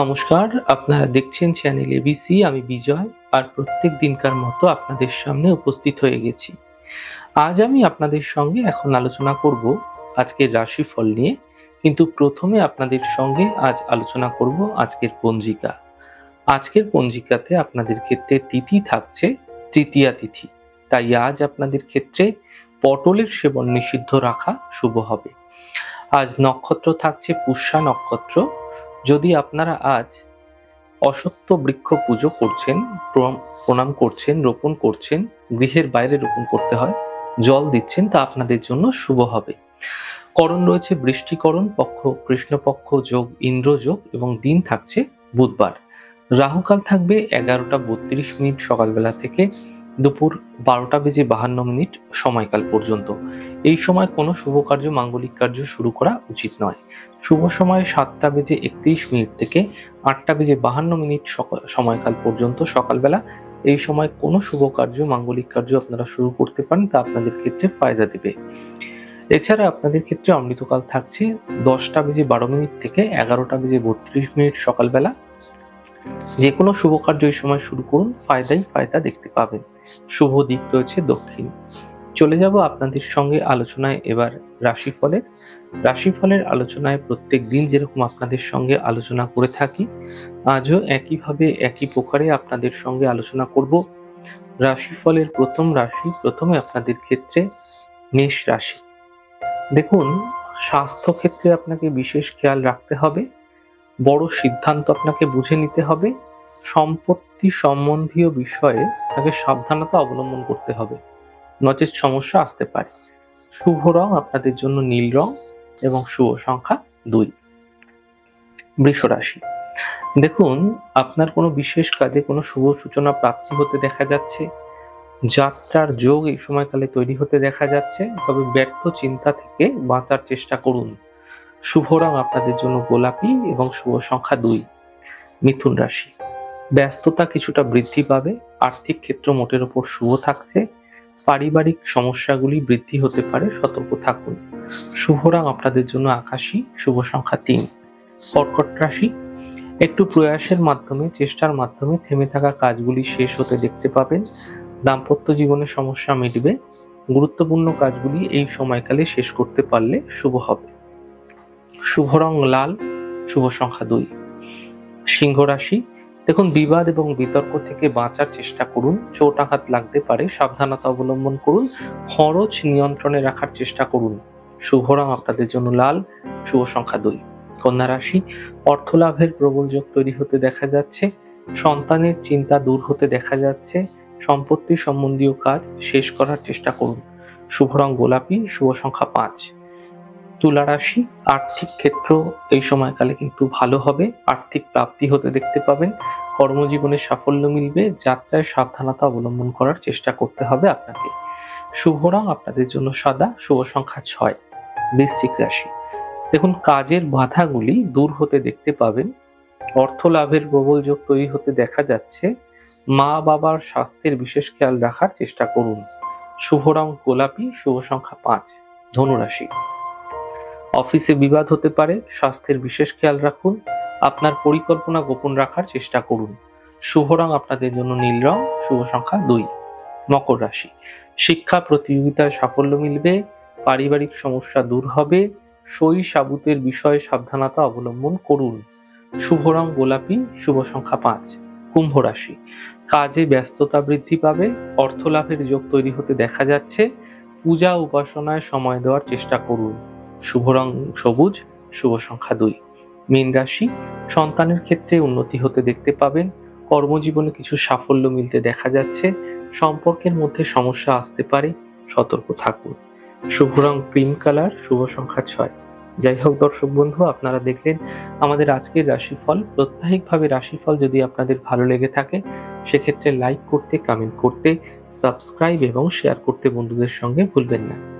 নমস্কার, আপনারা দেখছেন চ্যানেল এবিসি আমি বিজয়, আর প্রত্যেক দিনকার মতো আপনাদের সামনে উপস্থিত হয়ে গেছি। আজ আমি আপনাদের সঙ্গে এখন আলোচনা করব আজকের রাশিফল নিয়ে, কিন্তু প্রথমে আপনাদের সঙ্গে আজ আলোচনা করব আজকের পঞ্জিকা। আজকের পঞ্জিকাতে আপনাদের ক্ষেত্রে তিথি থাকছে তৃতীয়া তিথি, তাই আজ আপনাদের ক্ষেত্রে পটলের সেবন নিষিদ্ধ রাখা শুভ হবে। আজ নক্ষত্র থাকছে পুষ্যা নক্ষত্র যদি আপনারা আজ অসত্য বৃক্ষ পুজো করছেন, প্রণাম করছেন, রোপণ করছেন, গৃহের বাইরে রোপণ করতে হয়, জল দিচ্ছেন, তা আপনাদের জন্য শুভ হবে। করণ রয়েছে বৃষ্টিকরণ, পক্ষ, কৃষ্ণপক্ষ যোগ ইন্দ্রযোগ এবং দিন থাকছে বুধবার। রাহুকাল থাকবে এগারোটা বত্রিশ মিনিট সকালবেলা থেকে দুপুর বারোটা বেজে বাহান্ন মিনিট সময়কাল পর্যন্ত। এই সময় কোনো শুভ কার্য, মাঙ্গলিক কার্য শুরু করা উচিত নয়। শুভ সময় সাতটা বেজে একত্রিশ মিনিট থেকে আটটা বেজে বাহান্ন মিনিট সময়কাল পর্যন্ত সকালবেলা। এই সময় কোনো শুভ কার্য, মাঙ্গলিক কার্য আপনারা শুরু করতে পারেন, তা আপনাদের ক্ষেত্রে ফায়দা দেবে। এছাড়া আপনাদের ক্ষেত্রে অমৃতকাল থাকছে দশটা বেজে বারো মিনিট থেকে এগারোটা বেজে বত্রিশ মিনিট সকালবেলা। যে কোনো শুভ কার্য এই সময় শুরু করুন, ফায়দাই ফায়দা দেখতে পাবেন। শুভ দিক রয়েছে দক্ষিণ। চলে যাব আপনাদের সঙ্গে আলোচনায় এবার রাশিফলের। রাশিফলের আলোচনায় প্রত্যেক দিন যেরকম আপনাদের সঙ্গে আলোচনা করে থাকি, আজও একইভাবে একই প্রকারে আপনাদের সঙ্গে আলোচনা করব। রাশিফলের প্রথম রাশি, প্রথমে আপনাদের ক্ষেত্রে মেষ রাশি। দেখুন স্বাস্থ্য ক্ষেত্রে আপনাকে বিশেষ খেয়াল রাখতে হবে। বড় সিদ্ধান্ত আপনাকে বুঝে নিতে হবে। সম্পত্তি সম্বন্ধীয় বিষয়ে আপনাকে সাবধানতা অবলম্বন করতে হবে। নচেত সমস্যা আসতে পারে। শুভ রং আপনাদের জন্য নীল রং এবং শুভ সংখ্যা দুই। বৃষ রাশি। দেখুন, আপনার কোনো বিশেষ কাজে কোনো শুভ সূচনা প্রাপ্তি হতে দেখা যাচ্ছে। যাত্রার যোগ এই সময়কালে তৈরি হতে দেখা যাচ্ছে। তবে ব্যর্থ চিন্তা থেকে বাঁচার চেষ্টা করুন। শুভ রং আপনাদের জন্য গোলাপি এবং শুভ সংখ্যা দুই। মিথুন রাশি। ব্যস্ততা কিছুটা বৃদ্ধি পাবে। আর্থিক ক্ষেত্র মোটের ওপর শুভ থাকছে। পারিবারিক সমস্যাগুলি বৃদ্ধি হতে পারে, সতর্ক থাকুন। শুভ রং আপনাদের জন্য আকাশী, শুভ সংখ্যা তিন। কর্কট রাশি, একটু প্রয়াসের মাধ্যমে, চেষ্টার মাধ্যমে থেমে থাকা কাজগুলি শেষ হতে দেখতে পাবেন। দাম্পত্য জীবনে সমস্যা মিটবে। গুরুত্বপূর্ণ কাজগুলি এই সময়কালে শেষ করতে পারলে শুভ হবে। শুভ রং লাল, শুভ সংখ্যা দুই। সিংহ রাশি দেখুন, বিবাদ এবং বিতর্ক থেকে বাঁচার চেষ্টা করুন, চোট আঘাত লাগতে পারে, সাবধানতা অবলম্বন করুন, খরচ নিয়ন্ত্রণে রাখার চেষ্টা করুন। শুভ রং আপনাদের জন্য লাল, শুভ সংখ্যা দুই। কন্যা রাশি অর্থ লাভের প্রবল যোগ তৈরি হতে দেখা যাচ্ছে, সন্তানের চিন্তা দূর হতে দেখা যাচ্ছে, সম্পত্তি সম্বন্ধীয় কাজ শেষ করার চেষ্টা করুন। শুভ রং গোলাপি, শুভ সংখ্যা পাঁচ। তুলা রাশি, আর্থিক ক্ষেত্র এই সময়কালে কিন্তু ভালো হবে। আর্থিক প্রাপ্তি হতে দেখতে পাবেন। কর্মজীবনে সাফল্য মিলবে। যাত্রায় সাবধানতা অবলম্বন করার চেষ্টা করতে হবে আপনাকে। শুভ রং আপনাদের জন্য সাদা, শুভ সংখ্যা ছয়, বৃশ্চিক রাশি। দেখুন, কাজের বাধাগুলি দূর হতে দেখতে পাবেন। অর্থ লাভের প্রবল যোগ তৈরি হতে দেখা যাচ্ছে। মা বাবার স্বাস্থ্যের বিশেষ খেয়াল রাখার চেষ্টা করুন। শুভ রং গোলাপি, শুভ সংখ্যা পাঁচ, ধনুরাশি। অফিসে বিবাদ হতে পারে, স্বাস্থ্যের বিশেষ খেয়াল রাখুন, আপনার পরিকল্পনা গোপন রাখার চেষ্টা করুন। শুভ রং আপনাদের জন্য নীল রং, শুভ সংখ্যা দুই। মকর রাশি। শিক্ষা প্রতিযোগিতায় সাফল্য মিলবে, পারিবারিক সমস্যা দূর হবে, সই সাবুতের বিষয়ে সাবধানতা অবলম্বন করুন। শুভ রং গোলাপি, শুভ সংখ্যা পাঁচ। কুম্ভ রাশি। কাজে ব্যস্ততা বৃদ্ধি পাবে অর্থ লাভের যোগ তৈরি হতে দেখা যাচ্ছে, পূজা উপাসনায় সময় দেওয়ার চেষ্টা করুন। শুভ রং সবুজ, শুভ সংখ্যা দুই। মীন রাশি, সন্তানের ক্ষেত্রে উন্নতি হতে দেখতে পাবেন। কর্মজীবনে কিছু সাফল্য মিলতে দেখা যাচ্ছে। সম্পর্কের মধ্যে সমস্যা আসতে পারে। সতর্ক থাকুন। শুভ রং ক্রিম কালার, শুভ সংখ্যা ছয়। যাই হোক দর্শক বন্ধু, আপনারা দেখলেন আমাদের আজকের রাশিফল। প্রত্যাহিকভাবে রাশিফল যদি আপনাদের ভালো লেগে থাকে, সেক্ষেত্রে লাইক করতে কমেন্ট করতে, সাবস্ক্রাইব এবং শেয়ার করতে বন্ধুদের সঙ্গে ভুলবেন না।